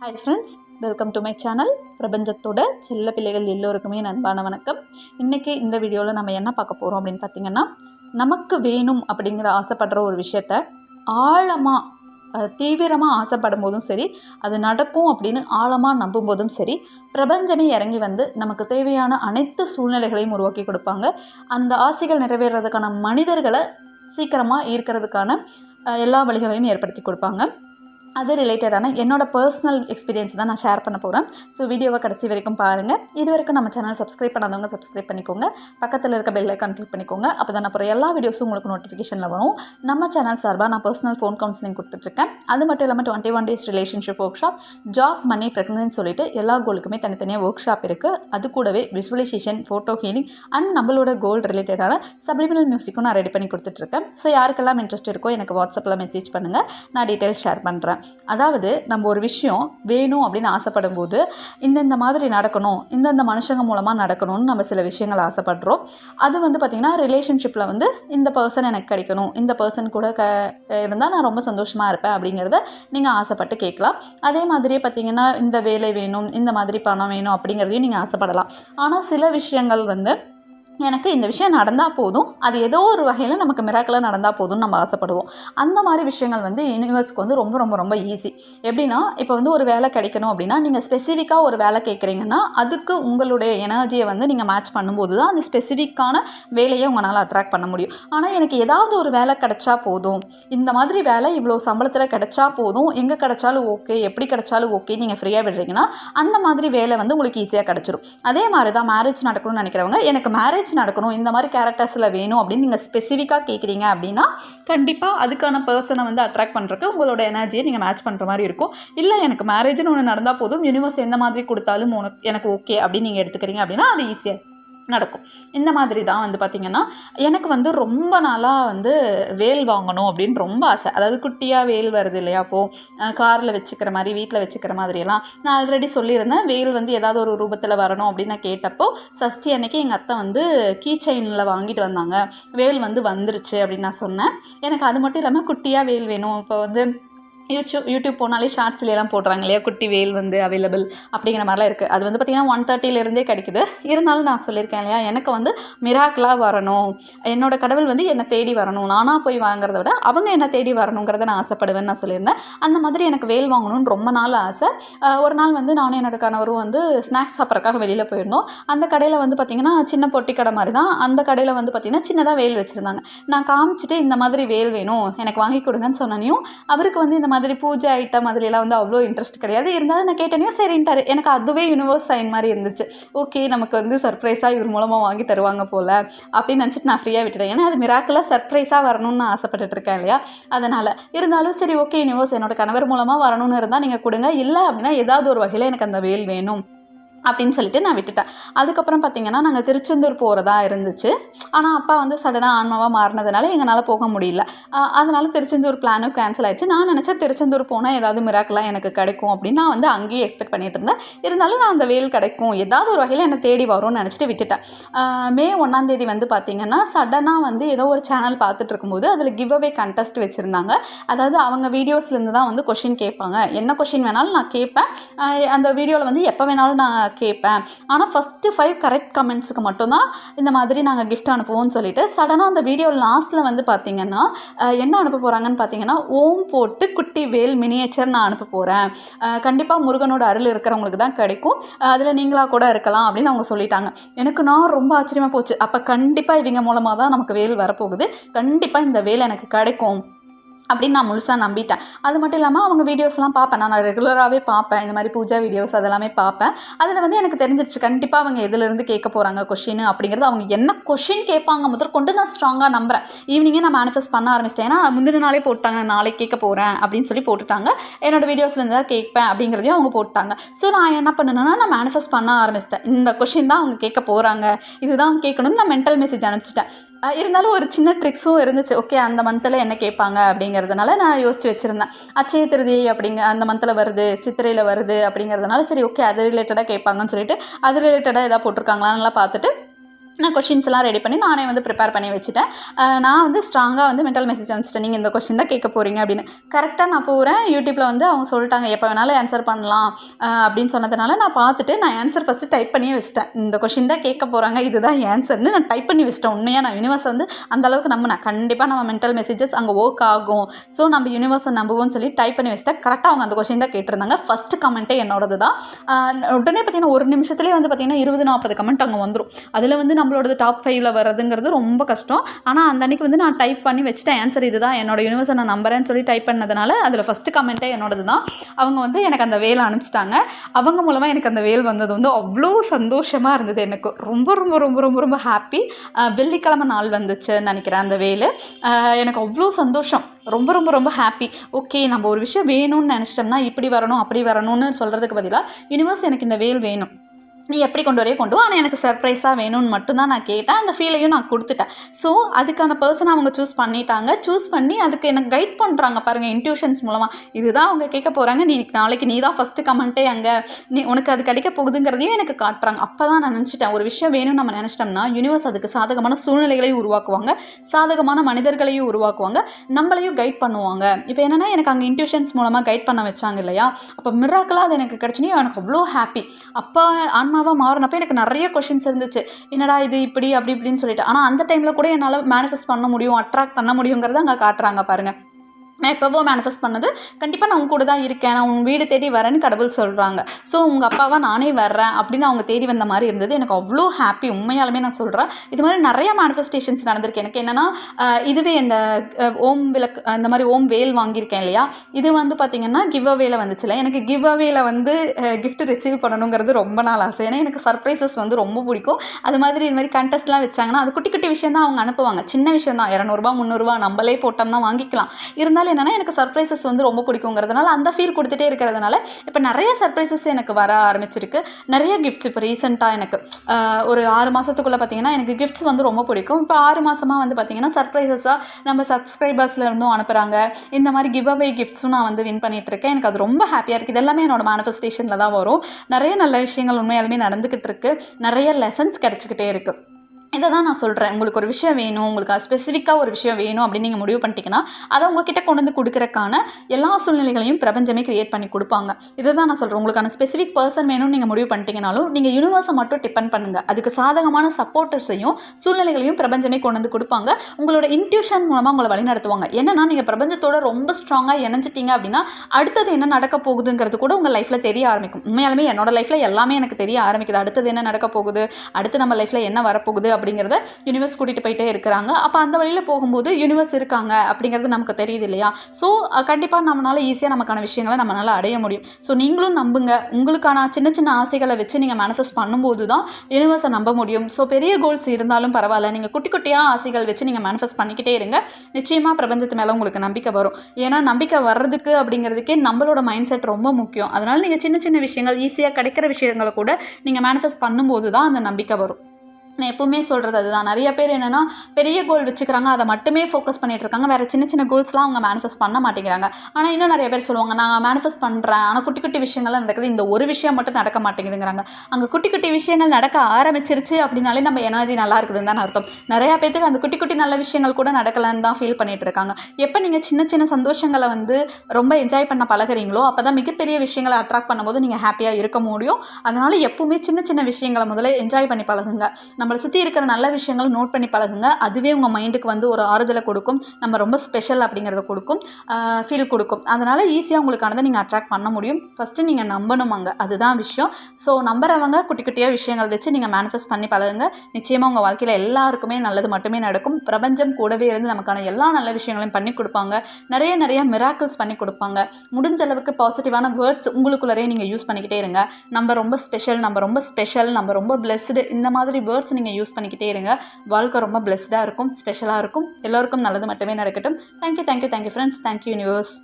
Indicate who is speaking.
Speaker 1: Hi friends welcome to my channel பிரபஞ்சத்தோட செல்ல பிள்ளைகள் எல்லோருக்குமே நண்பான வணக்கம். இன்றைக்கி இந்த வீடியோவில் நம்ம என்ன பார்க்க போகிறோம் அப்படின்னு பார்த்தீங்கன்னா நமக்கு வேணும் அப்படிங்கிற ஆசைப்படுற ஒரு விஷயத்த ஆழமாக தீவிரமாக ஆசைப்படும் போதும் சரி அது நடக்கும் அப்படின்னு ஆழமாக நம்பும் போதும் சரி பிரபஞ்சமே இறங்கி வந்து நமக்கு தேவையான அனைத்து சூழ்நிலைகளையும் உருவாக்கி கொடுப்பாங்க. அந்த ஆசைகள் நிறைவேறதுக்கான மனிதர்களை சீக்கிரமாக ஈர்க்கிறதுக்கான எல்லா வழிகளையும் ஏற்படுத்தி கொடுப்பாங்க. அது ரிலேட்டடான என்னோட பர்சனல் எக்ஸ்பீரியன்ஸ் தான் நான் ஷேர் பண்ண போகிறேன் ஸோ வீடியோவை கடைசி வரைக்கும் பாருங்கள் இது வரைக்கும் நம்ம சேனல் சப்ஸ்கிரைப் பண்ணாதவங்க சப்ஸ்கிரைப் பண்ணிக்கோங்க. பக்கத்தில் இருக்க பெல் ஐக்கான் கிளிக் பண்ணிக்கோங்க. அப்போ தான் அப்புறம் எல்லா வீடியோஸும் உங்களுக்கு நோட்டிஃபிகேஷனில் வரும். நம்ம சேனல் சார்பாக நான் பர்சனல் ஃபோன் கவுன்சிலிங் கொடுத்துட்ருக்கேன் அது மட்டும் இல்லாமல் twenty one days relationship work job money pregnancy சொல்லிட்டு எல்லா கோலுக்குமே தனித்தனியாக ஒர்க் ஷாப் இருக்குது அது கூடவே விசுவலைசேஷன் ஃபோட்டோ ஹீலிங் அண்ட் நம்மளோட கோல் ரிலேட்டடான சப்ளிமினல் மியூசிக்கும் நான் ரெடி பண்ணி கொடுத்துட்ருக்கேன் ஸோ யாருக்கெல்லாம் இன்ட்ரெஸ்ட் இருக்கோ எனக்கு வாட்ஸ்அப்பில் மெசேஜ் பண்ணுங்கள் நான் டீட்டெயில்ஸ் ஷேர் பண்ணுறேன் அதாவது நம்ம ஒரு விஷயம் வேணும் அப்படின்னு ஆசைப்படும் போது இந்தந்த மாதிரி நடக்கணும் இந்தந்த மனுஷங்க மூலமாக நடக்கணும்னு நம்ம சில விஷயங்கள் ஆசைப்படுறோம். அது வந்து பார்த்திங்கன்னா ரிலேஷன்ஷிப்பில் வந்து இந்த பர்சன் எனக்கு கிடைக்கணும் இந்த பர்சன் கூட க இருந்தால் நான் ரொம்ப சந்தோஷமாக இருப்பேன் அப்படிங்கிறத நீங்கள் ஆசைப்பட்டு கேட்கலாம். அதே மாதிரியே பார்த்திங்கன்னா இந்த வேலை வேணும் இந்த மாதிரி பணம் வேணும் அப்படிங்கிறதையும் நீங்கள் ஆசைப்படலாம். ஆனால் சில விஷயங்கள் வந்து எனக்கு இந்த விஷயம் நடந்தால் போதும். அது ஏதோ ஒரு வகையில் நமக்கு மிராக்கலாக நடந்தால் போதும்னு நம்ம ஆசைப்படுவோம். அந்த மாதிரி விஷயங்கள் வந்து யூனிவர்ஸ்க்கு வந்து ரொம்ப ரொம்ப ரொம்ப ஈஸி எப்படின்னா இப்போ வந்து ஒரு வேலை கிடைக்கணும் அப்படின்னா நீங்கள் ஸ்பெசிஃபிக்காக ஒரு வேலை கேட்குறீங்கன்னா அதுக்கு உங்களுடைய எனர்ஜியை வந்து நீங்கள் மேட்ச் பண்ணும்போது தான் அந்த ஸ்பெசிஃபிக்கான வேலையை உங்களால் அட்ராக்ட் பண்ண முடியும். ஆனால் எனக்கு ஏதாவது ஒரு வேலை கிடைச்சா போதும். இந்த மாதிரி வேலை இவ்வளோ சம்பளத்தில் கிடைச்சா போதும். எங்கே கிடைச்சாலும் ஓகே எப்படி கிடைச்சாலும் ஓகே நீங்கள் ஃப்ரீயாக விடுறீங்கன்னா அந்த மாதிரி வேலை வந்து உங்களுக்கு ஈஸியாக கிடச்சிரும். அதே மாதிரி தான் மேரேஜ் நடக்கணும்னு நினைக்கிறவங்க எனக்கு மேரேஜ் நடக்கணும் இந்த மாதிரி கேரக்டர்ஸில் வேணும் அப்படின்னு நீங்கள் ஸ்பெசிஃபிக்காக கேட்குறீங்க அப்படின்னா கண்டிப்பாக அதுக்கான பர்சனை வந்து அட்ராக்ட் பண்ணுறக்கு உங்களோட எனர்ஜியை நீங்கள் மேட்ச் பண்ணுற மாதிரி இருக்கும். இல்லை எனக்கு மேரேஜ்னு ஒன்று நடந்தால் போதும் யூனிவர்ஸ் எந்த மாதிரி கொடுத்தாலும் உனக்கு எனக்கு ஓகே அப்படின்னு நீங்கள் எடுத்துக்கிறீங்க அப்படின்னா அது ஈஸியாக நடக்கும். இந்த மாதிரி தான் வந்து பார்த்திங்கன்னா எனக்கு வந்து ரொம்ப நாளாக வந்து வேல் வாங்கணும் அப்படின்னு ரொம்ப ஆசை. அதாவது குட்டியாக வேல் வருது இல்லையா அப்போது காரில் வச்சுக்கிற மாதிரி வீட்டில் வச்சுக்கிற மாதிரியெல்லாம் நான் ஆல்ரெடி சொல்லியிருந்தேன். வேல் வந்து ஏதாவது ஒரு ரூபத்தில் வரணும் அப்படின்னு நான் கேட்டப்போ சஷ்டி அன்னைக்கு எங்கள் அத்தை வந்து கீ செயினில் வாங்கிட்டு வந்தாங்க. வேல் வந்து வந்துருச்சு அப்படின்னு நான் சொன்னேன். எனக்கு அது மட்டும் இல்லாமல் குட்டியாக வேல் வேணும். இப்போ வந்து யூடியூப் யூடியூப் போனாலே ஷார்ட்ஸ்ல எல்லாம் போடுறாங்க இல்லையா? குட்டி வேல் வந்து அவைலபிள் அப்படிங்கிற மாதிரிலாம் இருக்குது அது வந்து பார்த்திங்கன்னா ஒன் தேர்ட்டிலேருந்தே கிடைக்குது. இருந்தாலும் நான் சொல்லியிருக்கேன் இல்லையா? எனக்கு வந்து மிராக்கலாக வரணும். என்னோடய கடவுள் வந்து என்னை தேடி வரணும். நானாக போய் வாங்குறத விட அவங்க என்னை தேடி வரணுங்கிறத நான் ஆசைப்படுவேன்னு நான் சொல்லியிருந்தேன். அந்த மாதிரி எனக்கு வேல் வாங்கணும்னு ரொம்ப நாள் ஆசை. ஒரு நாள் வந்து நானும் என்னோட கணவரும் வந்து ஸ்நாக்ஸ் சாப்பிட்றக்காக வெளியில் போயிருந்தோம். அந்த கடையில் வந்து பார்த்திங்கன்னா சின்ன பொட்டி கடை மாதிரி தான். அந்த கடையில் வந்து பார்த்திங்கன்னா சின்னதாக வேல் வச்சுருந்தாங்க. நான் காமிச்சிட்டு இந்த மாதிரி வேல் வேணும். எனக்கு வாங்கி கொடுங்கன்னு சொன்னனையும் அவருக்கு வந்து இந்த மாதிரி மாதிரி பூஜை ஐட்டம் அதுலலாம் வந்து அவ்வளோ இன்ட்ரெஸ்ட் கிடையாது. இருந்தாலும் நான் கேட்டனையும் சரின்ட்டார். எனக்கு அதுவே யூனிவர்ஸ் சைன் மாதிரி இருந்துச்சு. ஓகே நமக்கு வந்து சர்ப்ரைஸாக இவர் மூலமாக வாங்கி தருவாங்க போல் அப்படின்னு நினச்சிட்டு நான் ஃப்ரீயாக விட்டுட்டேன். ஏன்னா அது மிராக்கலாக சர்ப்ரைஸாக வரணும்னு நான் ஆசைப்பட்டுட்டு இருக்கேன் இல்லையா? அதனால் இருந்தாலும் சரி ஓகே யூனிவர்ஸ் என்னோட கணவர் மூலமாக வரணும்னு இருந்தால் நீங்கள் கொடுங்க. இல்லை அப்படின்னா ஏதாவது ஒரு வகையில் எனக்கு அந்த வேல் வேணும். அப்படின்னு சொல்லிட்டு நான் விட்டுட்டேன். அதுக்கப்புறம் பார்த்தீங்கன்னா நாங்கள் திருச்செந்தூர் போகிறதா இருந்துச்சு. ஆனால் அப்பா வந்து சடனாக ஆன்மாவாக மாறினதுனால எங்களால் போக முடியல. அதனால் திருச்செந்தூர் பிளானும் கேன்சல் ஆயிடுச்சு. நான் நினச்சேன் திருச்செந்தூர் போனால் ஏதாவது மிராக்கெலாம் எனக்கு கிடைக்கும் அப்படின்னு நான் வந்து அங்கேயும் எக்ஸ்பெக்ட் பண்ணிட்டு இருந்தேன். இருந்தாலும் நான் அந்த வெயில் கிடைக்கும். ஏதாவது ஒரு வகையில் என்னை தேடி வரும்னு நினச்சிட்டு விட்டுட்டேன். மே ஒன்றாந்தேதி வந்து பார்த்தீங்கன்னா சடனாக வந்து ஏதோ ஒரு சேனல் பார்த்துட்டு இருக்கும்போது அதில் கிவ் அவே கண்டெஸ்ட் வச்சுருந்தாங்க. அதாவது அவங்க வீடியோஸ்லேருந்து தான் வந்து கொஷின் கேட்பாங்க. என்ன கொஷின் வேணாலும் நான் கேட்பேன். அந்த வீடியோவில் வந்து எப்போ வேணாலும் நான் கேட்பேன். ஆனால் ஃபஸ்ட்டு ஃபைவ் கரெக்ட் கமெண்ட்ஸுக்கு மட்டும்தான் இந்த மாதிரி நாங்கள் கிஃப்ட் அனுப்புவோம்னு சொல்லிட்டு சடனாக அந்த வீடியோ லாஸ்ட்டில் வந்து பார்த்தீங்கன்னா என்ன அனுப்ப போகிறாங்கன்னு பார்த்தீங்கன்னா ஓம் போட்டு குட்டி வேல் மினியேச்சர் நான் அனுப்ப போகிறேன் கண்டிப்பாக முருகனோட அருள் இருக்கிறவங்களுக்கு தான் கிடைக்கும். அதில் நீங்களாக கூட இருக்கலாம் அப்படின்னு அவங்க சொல்லிட்டாங்க. எனக்கு நான் ரொம்ப ஆச்சரியமாக போச்சு. அப்போ கண்டிப்பாக இவங்க மூலமாக தான் நமக்கு வேல் வரப்போகுது. கண்டிப்பாக இந்த வேல் எனக்கு கிடைக்கும். அப்படின்னு நான் முழுசாக நம்பிட்டேன். அது மட்டும் இல்லாமல் அவங்க வீடியோஸ்லாம் பார்ப்பேன். நான் ரெகுலராகவே பார்ப்பேன். இந்த மாதிரி பூஜா வீடியோஸ் அதெல்லாமே பார்ப்பேன். அதில் வந்து எனக்கு தெரிஞ்சிருச்சு கண்டிப்பாக அவங்க எதுலேருந்து கேட்க போகிறாங்க கொஷின் அப்படிங்கிறது. அவங்க என்ன கொஷின் கேட்பாங்க முதற்கொண்டு நான் ஸ்ட்ராங்காக நம்புறேன். ஈவினிங்கே நான் மேனிஃபெஸ்ட் பண்ண ஆரம்பிச்சிட்டேன். ஏன்னா முந்தின நாளே போட்டாங்க. நான் நாளைக்கு கேட்க போகிறேன் அப்படின்னு சொல்லி போட்டுட்டாங்க. என்னோட வீடியோஸ்லேருந்து தான் கேட்பேன் அப்படிங்கிறதையும் அவங்க போட்டாங்க. ஸோ நான் என்ன பண்ணணும்னா நான் மேனிஃபெஸ்ட் பண்ண ஆரம்பிச்சிட்டேன். இந்த கொஷின் தான் அவங்க கேட்க போகிறாங்க இதுதான் கேட்கணும்னு நான் மென்டல் மெசேஜ் அனுப்பிச்சிட்டேன். இருந்தாலும் ஒரு சின்ன ட்ரிக்ஸும் இருந்துச்சு. ஓகே அந்த மந்தில் என்ன கேட்பாங்க அப்படிங்கிறதுனால நான் யோசித்து வச்சுருந்தேன். அச்சய திருதி அப்படிங்க அந்த மந்தில் வருது சித்திரையில் வருது அப்படிங்கிறதுனால சரி ஓகே அது ரிலேட்டடாக கேட்பாங்கன்னு சொல்லிட்டு அது ரிலேட்டடாக எதாவது போட்டிருக்காங்களான்லாம் பார்த்துட்டு நான் கொஷின்ஸ் எல்லாம் ரெடி பண்ணி நானே வந்து ப்ரிப்பேர் பண்ணி வச்சுட்டேன். நான் வந்து ஸ்ட்ராங்காக வந்து மென்டல் மெசேஜ் அனுப்பிச்சிட்டேன். நீங்கள் இந்த கொஷின் தான் கேட்க போகிறீங்க அப்படின்னு. கரெக்டாக நான் போகிறேன் யூடியூப்பில் வந்து அவங்க சொல்லிட்டாங்க எப்போ வேணாலும் ஆன்சர் பண்ணலாம் அப்படின்னு சொன்னதுனால நான் பார்த்துட்டு நான் ஆன்சர் ஃபஸ்ட்டு டைப் பண்ணியே வச்சிட்டேன். இந்த கொஷின் தான் கேட்க போகிறாங்க இதுதான் ஆன்சர்னு நான் டைப் பண்ணி வச்சிட்டேன். உண்மையாக நான் யூனிவர்ஸ் வந்து அந்தளவுக்கு நம்பினேன். கண்டிப்பாக நம்ம மென்டல் மெசேஜஸ் அங்கே ஒர்க் ஆகும். ஸோ நம்ம யூனிவர்ஸை நம்புவோம்னு சொல்லி டைப் பண்ணி வச்சிட்டேன். கரெக்டாக அவங்க அந்த கொஷின் தான் கேட்டிருந்தாங்க. ஃபஸ்ட்டு கமெண்ட்டே என்னோடது தான் உடனே பார்த்தீங்கன்னா ஒரு நிமிஷத்துலேயே வந்து பார்த்தீங்கன்னா இருபது நாற்பது கமெண்ட் அங்கே வந்துடும் அதில் வந்து நம்ம நம்மளோடது டாப் ஃபைவ்ல வர்றதுங்கிறது ரொம்ப கஷ்டம். ஆனால் அந்த அன்னைக்கு வந்து நான் டைப் பண்ணி வச்சுட்டேன். ஆன்சர் இதுதான். என்னோட யூனிவர்ஸை நான் நம்புறேன்னு சொல்லி டைப் பண்ணதுனால அதில் ஃபஸ்ட்டு கமெண்ட்டே என்னோடது தான் அவங்க வந்து எனக்கு அந்த வேலை அனுப்பிச்சிட்டாங்க. அவங்க மூலமாக எனக்கு அந்த வேல் வந்தது வந்து அவ்வளோ சந்தோஷமாக இருந்தது எனக்கு. ரொம்ப ரொம்ப ரொம்ப ரொம்ப ரொம்ப ஹாப்பி வெள்ளிக்கிழமை நாள் வந்துச்சுன்னு நினைக்கிறேன் அந்த வேல். எனக்கு அவ்வளோ சந்தோஷம். ரொம்ப ரொம்ப ரொம்ப ஹாப்பி ஓகே நம்ம ஒரு விஷயம் வேணும்னு நினச்சிட்டோம்னா இப்படி வரணும் அப்படி வரணும்னு சொல்கிறதுக்கு பதிலாக யூனிவர்ஸ் எனக்கு இந்த வேல் வேணும். நீ எப்படி கொண்டு வரையோ கொண்டு வா. ஆனால் எனக்கு சர்ப்ரைஸாக வேணும்னு மட்டும்தான் நான் கேட்டேன். அந்த ஃபீலையும் நான் கொடுத்துட்டேன். ஸோ அதுக்கான பர்சனை அவங்க சூஸ் பண்ணிட்டாங்க. சூஸ் பண்ணி அதுக்கு எனக்கு கைட் பண்ணுறாங்க பாருங்கள் இன்ட்யூஷன்ஸ் மூலமாக இதுதான் அவங்க கேட்க போகிறாங்க நீ நாளைக்கு நீ தான் ஃபஸ்ட்டு கமெண்ட்டே அங்கே நீ உனக்கு அது கிடைக்க போகுதுங்கிறதையும் எனக்கு காட்டுறாங்க. அப்போ தான் நான் நினச்சிட்டேன். ஒரு விஷயம் வேணும்னு நம்ம நினச்சிட்டோம்னா யூனிவர்ஸ் அதுக்கு சாதகமான சூழ்நிலைகளையும் உருவாக்குவாங்க. சாதகமான மனிதர்களையும் உருவாக்குவாங்க. நம்மளையும் கைட் பண்ணுவாங்க. இப்போ என்னென்னா எனக்கு அங்கே இன்ட்யூஷன்ஸ் மூலமாக கைட் பண்ண வச்சாங்க இல்லையா? அப்போ மிராக்கலாக அது எனக்கு கிடச்சினே எனக்கு அவ்வளோ ஹாப்பி அப்போ ஆன்மாவாக மாறினப்போ எனக்கு நிறைய கொஷின்ஸ் இருந்துச்சு. என்னடா இது இப்படி அப்படி இப்படின்னு சொல்லிட்டு. ஆனால் அந்த டைமில் கூட என்னால் மேனிஃபெஸ்ட் பண்ண முடியும் அட்ராக்ட் பண்ண முடியுங்கிறத அங்கே காட்டுறாங்க பாருங்கள் நான் எப்போவோ மேனிஃபெஸ்ட் பண்ணது கண்டிப்பாக நான் உங்க கூட தான் இருக்கேன் நான் உன் வீடு தேடி வரேன்னு கடவுள் சொல்கிறாங்க ஸோ உங்கள் அப்பாவாக நானே வர்றேன் அப்படின்னு அவங்க தேடி வந்த மாதிரி இருந்தது. எனக்கு அவ்வளோ ஹாப்பி உண்மையாலுமே நான் சொல்கிறேன் இது மாதிரி நிறைய மேனிஃபெஸ்டேஷன்ஸ் நடந்திருக்கு. எனக்கு என்னென்னா இதுவே இந்த ஓம் விளக்கு இந்த மாதிரி ஓம் வேல் வாங்கியிருக்கேன் இல்லையா? இது வந்து பார்த்திங்கன்னா கிவ் அவேல வந்துச்சுல. எனக்கு கிவ் அவேல வந்து கிஃப்ட் ரிசீவ் பண்ணணுங்கிறது ரொம்ப நாள் ஆசை. ஏன்னா எனக்கு சர்ப்ரைசஸ் வந்து ரொம்ப பிடிக்கும். அது மாதிரி இது மாதிரி கண்டெஸ்ட்லாம் வச்சாங்கன்னா அது குட்டி குட்டி விஷயம் தான் அவங்க அனுப்புவாங்க. சின்ன விஷயம் தான். இரநூறுபா முந்நூறுரூவா நம்மளே போட்டோம்னா வாங்கிக்கலாம். இருந்தாலும் என்னென்னா எனக்கு சர்ப்ரைசஸ் வந்து ரொம்ப பிடிக்குங்கிறதுனால அந்த ஃபீல் கொடுத்துட்டே இருக்கிறதுனால இப்போ நிறைய சர்ப்ரைசஸ் எனக்கு வர ஆரம்பிச்சிருக்கு. நிறைய கிஃப்ட்ஸ் இப்போ ரீசெண்டாக எனக்கு. ஒரு ஆறு மாதத்துக்குள்ளே பார்த்தீங்கன்னா எனக்கு கிஃப்ட்ஸ் வந்து ரொம்ப பிடிக்கும். இப்போ ஆறு மாதமாக வந்து பார்த்தீங்கன்னா சர்ப்ரைசஸாக நம்ம சப்ஸ்கிரைபர்ஸில் இருந்தும் அனுப்புகிறாங்க இந்த மாதிரி கிவ் அவே கிஃப்ட்ஸும் நான் வந்து வின் பண்ணிகிட்ருக்கேன் இருக்கேன் எனக்கு அது ரொம்ப ஹாப்பியாக இருக்குது இதெல்லாமே என்னோட மேனிஃபெஸ்டேஷனில் தான் வரும். நிறைய நல்ல விஷயங்கள் உண்மையாலுமே நடந்துக்கிட்டு இருக்கு நிறைய லெசன்ஸ் கிடச்சிக்கிட்டே இருக்குது இதை தான் நான் சொல்கிறேன் உங்களுக்கு ஒரு விஷயம் வேணும் உங்களுக்கு ஸ்பெசிஃபிக்காக ஒரு விஷயம் வேணும் அப்படின்னு நீங்கள் முடிவு பண்ணிட்டீங்கன்னா அதை உங்ககிட்ட கொண்டு வந்து கொடுக்குறக்கான எல்லா சூழ்நிலைகளையும் பிரபஞ்சமே கிரியேட் பண்ணி கொடுப்பாங்க. இதை தான் நான் சொல்கிறேன் உங்களுக்கான ஸ்பெசிஃபிக் பர்சன் வேணும்னு நீங்கள் முடிவு பண்ணிட்டீங்கனாலும் நீங்கள் யூனிவர்ஸை மட்டும் டிபெண்ட் பண்ணுங்கள் அதுக்கு சாதகமான சப்போர்ட்டர்ஸையும் சூழ்நிலைகளையும் பிரபஞ்சமே கொண்டு வந்து கொடுப்பாங்க. உங்களோட இன்ட்யூஷன் மூலமாக உங்களை வழி நடத்துவாங்க என்னன்னா நீங்கள் பிரபஞ்சத்தோட ரொம்ப ஸ்ட்ராங்காக இணைஞ்சிட்டீங்க அப்படின்னா அடுத்தது என்ன நடக்க போகுதுங்கிறது கூட உங்கள் லைஃப்பில் தெரிய ஆரம்பிக்கும். உண்மையாலுமே என்னோட லைஃப்பில் எல்லாமே எனக்கு தெரிய ஆரம்பிக்குது. அடுத்தது என்ன நடக்க போகுது? அடுத்து நம்ம லைஃப்பில் என்ன வரப்போகுது? அப்படிங்கிறத யூனிவர்ஸ் கூட்டிகிட்டு போயிட்டே இருக்கிறாங்க. அப்போ அந்த வழியில் போகும்போது யூனிவர்ஸ் இருக்காங்க அப்படிங்கிறது நமக்கு தெரியுது இல்லையா? ஸோ கண்டிப்பாக நம்மளால ஈஸியாக நமக்கான விஷயங்களை நம்மளால அடைய முடியும். ஸோ நீங்களும் நம்புங்க. உங்களுக்கான சின்ன சின்ன ஆசைகளை வச்சு நீங்கள் மேனிஃபெஸ்ட் பண்ணும்போது தான் யூனிவர்ஸை நம்ப முடியும். ஸோ பெரிய கோல்ஸ் இருந்தாலும் பரவாயில்ல. நீங்கள் குட்டி குட்டியாக ஆசைகள் வச்சு நீங்கள் மேனிஃபெஸ்ட் பண்ணிக்கிட்டே இருங்க. நிச்சயமாக பிரபஞ்சத்து மேலே உங்களுக்கு நம்பிக்கை வரும். ஏன்னா நம்பிக்கை வர்றதுக்கு அப்படிங்கிறதுக்கே நம்மளோட மைண்ட் செட் ரொம்ப முக்கியம். அதனால் நீங்கள் சின்ன சின்ன விஷயங்கள் ஈஸியாக கிடைக்கிற விஷயங்களை கூட நீங்கள் மேனிஃபெஸ்ட் பண்ணும்போது தான் அந்த நம்பிக்கை வரும். நான் எப்பவுமே சொல்கிறது அதுதான். நிறைய பேர் என்னென்னா பெரிய கோல் வச்சுக்கிறாங்க அதை மட்டுமே ஃபோக்கஸ் பண்ணிட்டு இருக்காங்க. வேறு சின்ன சின்ன கோல்ஸ்லாம் அவங்க மேனிஃபெஸ்ட் பண்ண மாட்டேங்கிறாங்க. ஆனால் இன்னும் நிறைய பேர் சொல்லுவாங்க நான் மேனிஃபெஸ்ட் பண்ணுறேன் ஆனால் குட்டி குட்டி விஷயங்கள்லாம் நடக்குது. இந்த ஒரு விஷயம் மட்டும் நடக்க மாட்டேங்குதுங்கிறாங்க. அங்கே குட்டி குட்டி விஷயங்கள் நடக்க ஆரம்பிச்சிருச்சு அப்படின்னாலே நம்ம எனர்ஜி நல்லா இருக்குதுன்னு தான் அர்த்தம். நிறையா பேத்துக்கு அந்த குட்டி குட்டி நல்ல விஷயங்கள் கூட நடக்கலன்னு தான் ஃபீல் பண்ணிட்டு இருக்காங்க. எப்போ நீங்கள் சின்ன சின்ன சந்தோஷங்களை வந்து ரொம்ப என்ஜாய் பண்ண பழகுறீங்களோ அப்போ தான் மிகப்பெரிய விஷயங்களை அட்ராக்ட் பண்ணும்போது நீங்கள் ஹாப்பியாக இருக்க முடியும். அதனால் எப்பவுமே சின்ன சின்ன விஷயங்களை முதல்ல என்ஜாய் பண்ணி பழகுங்க. நம்மளை சுற்றி இருக்கிற நல்ல விஷயங்கள் நோட் பண்ணி பழகுங்க. அதுவே உங்கள் மைண்டுக்கு வந்து ஒரு ஆறுதலை கொடுக்கும். நம்ம ரொம்ப ஸ்பெஷல் அப்படிங்கிறத கொடுக்கும். ஃபீல் கொடுக்கும். அதனால் ஈஸியாக உங்களுக்கானதை நீங்கள் அட்ராக்ட் பண்ண முடியும். ஃபஸ்ட்டு நீங்கள் நம்பணுமாங்க. அதுதான் விஷயம். ஸோ நம்புறவங்க குட்டி குட்டியாக விஷயங்கள் வச்சு நீங்கள் மேனிஃபெஸ்ட் பண்ணி பழகுங்க. நிச்சயமாக உங்கள் வாழ்க்கையில் எல்லாருக்குமே நல்லது மட்டுமே நடக்கும். பிரபஞ்சம் கூடவே இருந்து நமக்கான எல்லா நல்ல விஷயங்களையும் பண்ணி கொடுப்பாங்க. நிறைய நிறைய மிராக்கிள்ஸ் பண்ணி கொடுப்பாங்க. முடிஞ்ச அளவுக்கு பாசிட்டிவான வேர்ட்ஸ் உங்களுக்குள்ளரே நீங்கள் யூஸ் பண்ணிக்கிட்டே இருங்க. நம்ம ரொம்ப ஸ்பெஷல் நம்ம ரொம்ப ஸ்பெஷல் நம்ம ரொம்ப பிளெஸ்டு இந்த மாதிரி வேர்ட்ஸ் நீங்கள் யூஸ் பண்ணிக்கிட்டே இருங்க. வாழ்க்கை ரொம்ப பிளெஸ்டாக இருக்கும் ஸ்பெஷலாக இருக்கும். எல்லோருக்கும் நல்லது மட்டுமே நடக்கட்டும். Thank you thank you thank you friends thank you universe